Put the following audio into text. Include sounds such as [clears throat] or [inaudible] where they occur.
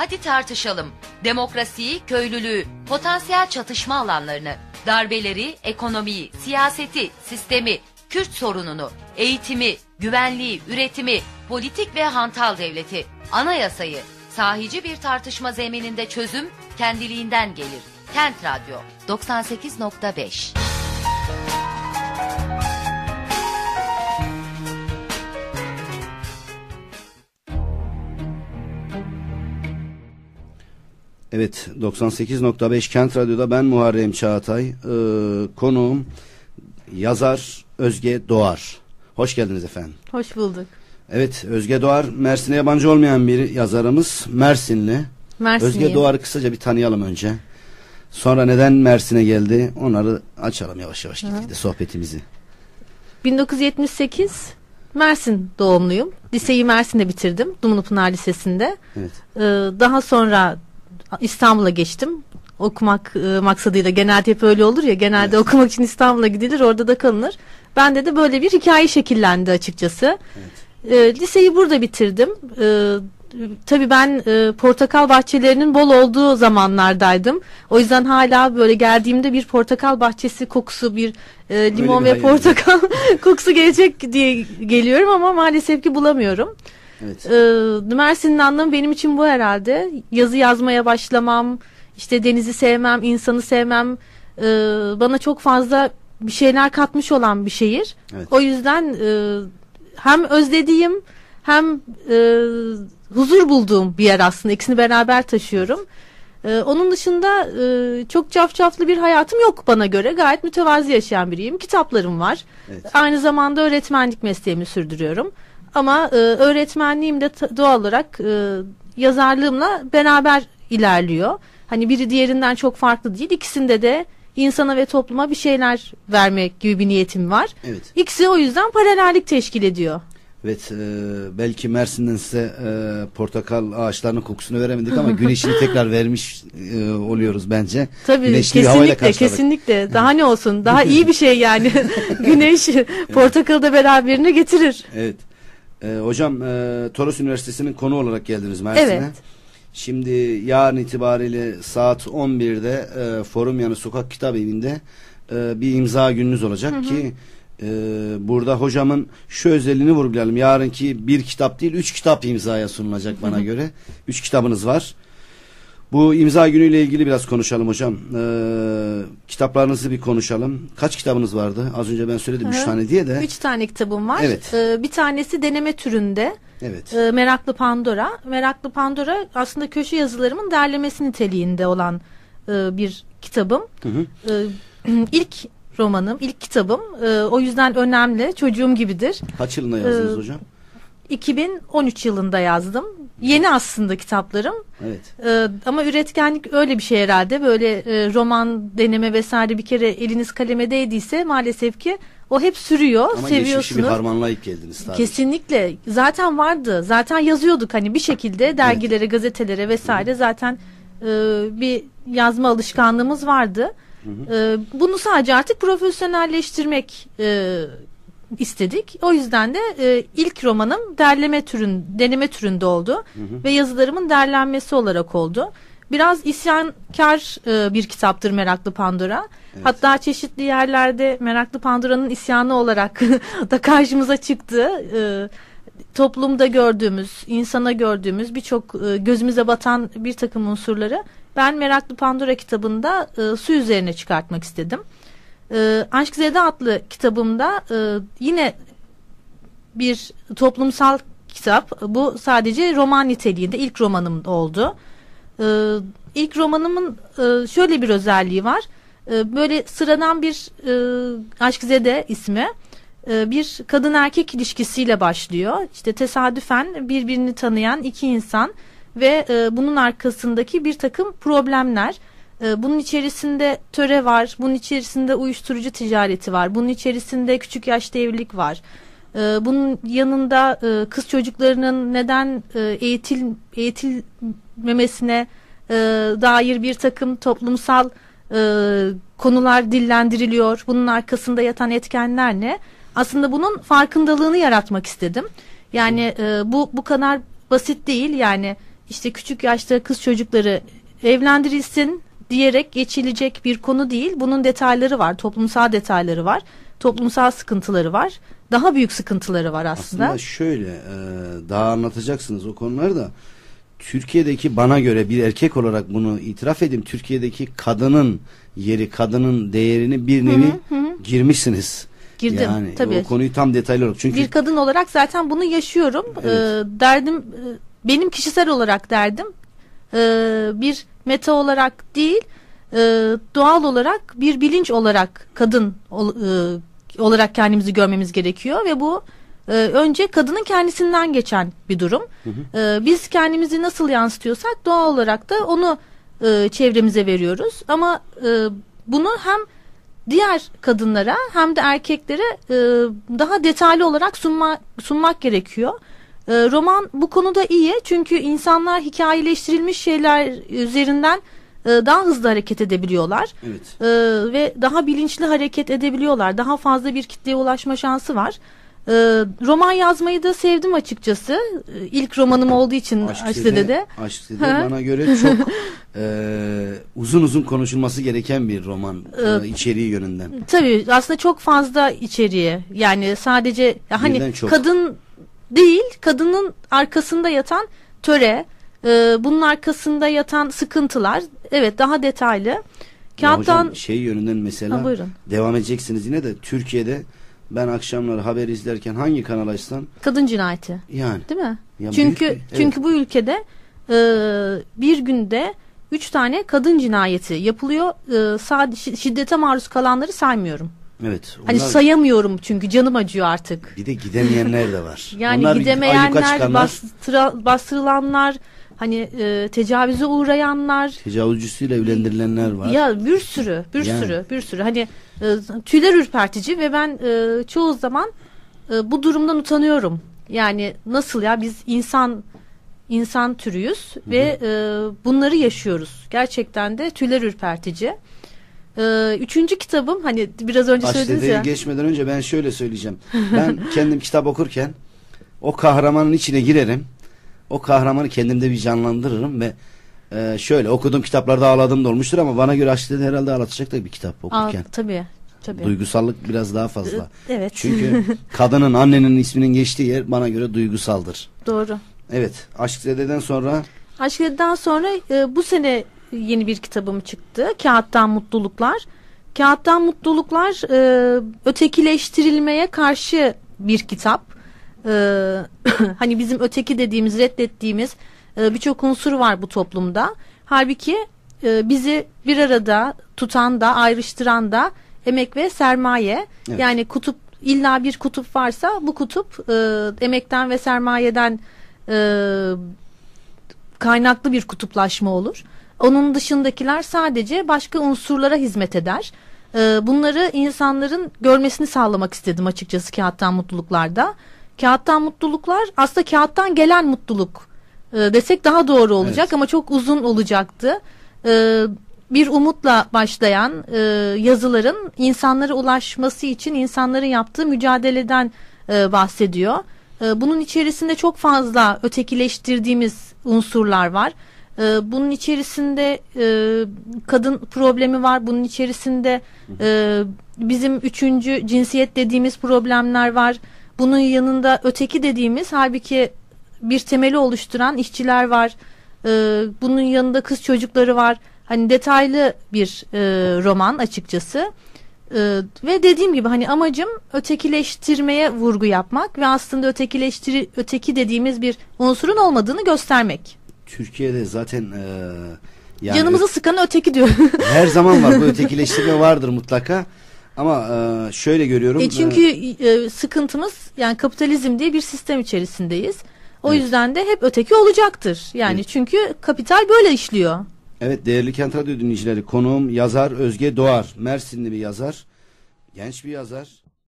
Hadi tartışalım. Demokrasiyi, köylülüğü, potansiyel çatışma alanlarını, darbeleri, ekonomiyi, siyaseti, sistemi, Kürt sorununu, eğitimi, güvenliği, üretimi, politik ve hantal devleti, anayasayı, sahici bir tartışma zemininde çözüm kendiliğinden gelir. Kent Radyo 98.5 Evet 98.5 Kent Radyo'da ben Muharrem Çağatay. Ee, konuğum yazar Özge Doğar. Hoş geldiniz efendim. Hoş bulduk. Evet Özge Doğar Mersin'e yabancı olmayan bir yazarımız. Mersinli. Mersinliyim. Özge Doğar'ı kısaca bir tanıyalım önce. Sonra neden Mersin'e geldi onları açalım yavaş yavaş gitgide sohbetimizi. 1978 Mersin doğumluyum. Liseyi Mersin'de bitirdim. Dumlupınar Lisesi'nde. Evet. Ee, daha sonra İstanbul'a geçtim. Okumak e, maksadıyla genelde hep öyle olur ya genelde Evet. okumak için İstanbul'a gidilir orada da kalınır. Bende de böyle bir hikaye şekillendi açıkçası. Ee, liseyi burada bitirdim. Ee, tabii ben e, portakal bahçelerinin bol olduğu zamanlardaydım. O yüzden hala böyle geldiğimde bir portakal bahçesi kokusu, bir e, limon bir ve portakal [laughs] kokusu gelecek diye geliyorum ama maalesef ki bulamıyorum. Evet. Ee, Mersin'in anlamı benim için bu herhalde. Yazı yazmaya başlamam, işte denizi sevmem, insanı sevmem. Ee, bana çok fazla bir şeyler katmış olan bir şehir. Evet. O yüzden e, hem özlediğim hem e, huzur bulduğum bir yer aslında. İkisini beraber taşıyorum. Ee, onun dışında e, çok cafcaflı bir hayatım yok bana göre. Gayet mütevazi yaşayan biriyim. Kitaplarım var. Evet. Aynı zamanda öğretmenlik mesleğimi sürdürüyorum. Ama e, öğretmenliğim de doğal olarak e, yazarlığımla beraber ilerliyor. Hani biri diğerinden çok farklı değil. İkisinde de insana ve topluma bir şeyler vermek gibi bir niyetim var. Evet. İkisi o yüzden paralellik teşkil ediyor. Evet e, belki Mersin'den size e, portakal ağaçlarının kokusunu veremedik ama [laughs] güneşini tekrar vermiş e, oluyoruz bence. Tabii Güneşli kesinlikle kesinlikle. Daha ne olsun? Daha iyi bir şey yani. [laughs] Güneş portakalı da beraberine getirir. Evet. E, hocam e, Toros Üniversitesi'nin konu olarak geldiniz Mersin'e. Evet. Şimdi yarın itibariyle saat 11'de e, Forum Yanı Sokak Kitap Evi'nde e, bir imza gününüz olacak ki e, burada hocamın şu özelliğini vurgulayalım. Yarınki bir kitap değil üç kitap imzaya sunulacak bana göre. Üç kitabınız var. Bu imza günüyle ilgili biraz konuşalım hocam. Ee, kitaplarınızı bir konuşalım. Kaç kitabınız vardı? Az önce ben söyledim üç Hı hı. tane diye de. Üç tane kitabım var. Evet. Ee, bir tanesi deneme türünde. Evet. Ee, Meraklı Pandora. Meraklı Pandora aslında köşe yazılarımın derlemesi niteliğinde olan e, bir kitabım. Hı hı. Ee, [clears throat] ilk romanım, ilk kitabım. Ee, o yüzden önemli. Çocuğum gibidir. Kaç yılında yazdınız Ee, hocam? 2013 yılında yazdım. Yeni aslında kitaplarım. Evet. Ee, ama üretkenlik öyle bir şey herhalde. Böyle e, roman deneme vesaire bir kere eliniz kaleme değdiyse maalesef ki o hep sürüyor. Ama geçmişi bir seviyorsunuz. harmanlayıp geldiniz tabii. Kesinlikle. Zaten vardı. Zaten yazıyorduk hani bir şekilde dergilere, gazetelere vesaire zaten e, bir yazma alışkanlığımız vardı. E, bunu sadece artık profesyonelleştirmek e, istedik. O yüzden de e, ilk romanım derleme türün, deneme türünde oldu ve yazılarımın derlenmesi olarak oldu. Biraz isyankar e, bir kitaptır Meraklı Pandora. Hatta çeşitli yerlerde Meraklı Pandora'nın isyanı olarak [laughs] da karşımıza çıktı. E, toplumda gördüğümüz, insana gördüğümüz birçok e, gözümüze batan bir takım unsurları ben Meraklı Pandora kitabında e, su üzerine çıkartmak istedim. E, Aşk Zede adlı kitabımda e, yine bir toplumsal kitap. Bu sadece roman niteliğinde ilk romanım oldu. Ee, ilk romanımın e, şöyle bir özelliği var. Ee, böyle sıradan bir e, Aşkzede ismi e, bir kadın erkek ilişkisiyle başlıyor. İşte tesadüfen birbirini tanıyan iki insan ve e, bunun arkasındaki bir takım problemler. E, bunun içerisinde töre var, bunun içerisinde uyuşturucu ticareti var, bunun içerisinde küçük yaşta evlilik var. E, bunun yanında e, kız çocuklarının neden e, eğitil eğitilmemesine e, dair bir takım toplumsal konular dillendiriliyor. Bunun arkasında yatan etkenler ne? Aslında bunun farkındalığını yaratmak istedim. Yani bu bu kadar basit değil. Yani işte küçük yaşta kız çocukları evlendirilsin diyerek geçilecek bir konu değil. Bunun detayları var, toplumsal detayları var, toplumsal sıkıntıları var. Daha büyük sıkıntıları var aslında. Aslında şöyle e, daha anlatacaksınız o konuları da Türkiye'deki bana göre bir erkek olarak bunu itiraf edeyim. Türkiye'deki kadının yeri, kadının değerini bir nevi girmişsiniz. Girdim, Yani tabii. o konuyu tam detaylı olarak. Çünkü bir kadın olarak zaten bunu yaşıyorum. Evet. Ee, derdim e, benim kişisel olarak derdim e, bir meta olarak değil e, doğal olarak bir bilinç olarak kadın ol- e, olarak kendimizi görmemiz gerekiyor ve bu e, önce kadının kendisinden geçen bir durum. E, biz kendimizi nasıl yansıtıyorsak doğal olarak da onu e, çevremize veriyoruz. Ama e, bunu hem diğer kadınlara hem de erkeklere e, daha detaylı olarak sunma, sunmak gerekiyor. E, roman bu konuda iyi çünkü insanlar hikayeleştirilmiş şeyler üzerinden e, daha hızlı hareket edebiliyorlar evet. E, ve daha bilinçli hareket edebiliyorlar. Daha fazla bir kitleye ulaşma şansı var. E, roman yazmayı da sevdim açıkçası. İlk romanım olduğu için Aşk Aşksede'de. Dede, Aşk Dede Ha. bana göre çok e, uzun uzun konuşulması gereken bir roman e, içeriği yönünden. Tabii aslında çok fazla içeriği yani sadece hani kadın değil kadının arkasında yatan töre e, bunun arkasında yatan sıkıntılar evet daha detaylı. Ya Kağıttan hocam şey yönünden mesela Ha, buyurun. devam edeceksiniz yine de Türkiye'de ben akşamları haber izlerken hangi kanal açsam kadın cinayeti yani değil mi? Ya çünkü büyük evet. çünkü bu ülkede e, bir günde üç tane kadın cinayeti yapılıyor. E, sadece şiddete maruz kalanları saymıyorum. Evet Hani onlar- sayamıyorum çünkü canım acıyor artık. bir de gidemeyenler de var. [laughs] Yani Onlar gidemeyenler, çıkanlar, bastıra, bastırılanlar, hani e, tecavüze uğrayanlar, tecavüzcüsüyle evlendirilenler var. ya bir sürü, bir Yani. sürü, bir sürü. Hani e, tüyler ürpertici ve ben e, çoğu zaman e, bu durumdan utanıyorum. Yani nasıl ya biz insan insan türüyüz ve e, bunları yaşıyoruz. Gerçekten de tüyler ürpertici. E, üçüncü kitabım hani biraz önce söylediniz Başladığı ya. geçmeden önce ben şöyle söyleyeceğim. [laughs] Ben kendim kitap okurken o kahramanın içine girerim. O kahramanı kendimde bir canlandırırım ve e, şöyle okuduğum kitaplarda ağladığım da olmuştur ama bana göre Aşkı'da herhalde ağlatacak da bir kitap Aa, okurken. tabii, tabii. Duygusallık biraz daha fazla. Evet. Çünkü [laughs] kadının annenin isminin geçtiği yer bana göre duygusaldır. Doğru. Evet. Aşkzede'den sonra Aşk Edi'den sonra e, bu sene yeni bir kitabım çıktı. Kağıttan Mutluluklar. Kağıttan Mutluluklar e, ötekileştirilmeye karşı bir kitap. E, [clears throat] hani bizim öteki dediğimiz, reddettiğimiz e, birçok unsur var bu toplumda. Halbuki e, bizi bir arada tutan da, ayrıştıran da emek ve sermaye. Evet. Yani kutup illa bir kutup varsa bu kutup e, emekten ve sermayeden e, kaynaklı bir kutuplaşma olur. Onun dışındakiler sadece başka unsurlara hizmet eder. Ee, bunları insanların görmesini sağlamak istedim açıkçası kağıttan mutluluklarda. Kağıttan mutluluklar aslında kağıttan gelen mutluluk e, desek daha doğru olacak Evet. ama çok uzun olacaktı. Ee, bir umutla başlayan e, yazıların insanlara ulaşması için insanların yaptığı mücadeleden e, bahsediyor. Bunun içerisinde çok fazla ötekileştirdiğimiz unsurlar var. E, bunun içerisinde e, kadın problemi var. Bunun içerisinde e, bizim üçüncü cinsiyet dediğimiz problemler var. Bunun yanında öteki dediğimiz halbuki bir temeli oluşturan işçiler var. E, bunun yanında kız çocukları var. Hani detaylı bir e, roman açıkçası. Ee, ve dediğim gibi hani amacım ötekileştirmeye vurgu yapmak ve aslında ötekileştiri öteki dediğimiz bir unsurun olmadığını göstermek. Türkiye'de zaten e, yani Canımızı sıkan öteki diyor. [laughs] her zaman var bu [laughs] ötekileştirme vardır mutlaka. Ama e, şöyle görüyorum. e çünkü e, sıkıntımız yani kapitalizm diye bir sistem içerisindeyiz. O Evet. yüzden de hep öteki olacaktır. Yani Evet. çünkü kapital böyle işliyor. Evet değerli Kent Radyo dinleyicileri konuğum yazar Özge Doğar. Mersinli bir yazar. Genç bir yazar.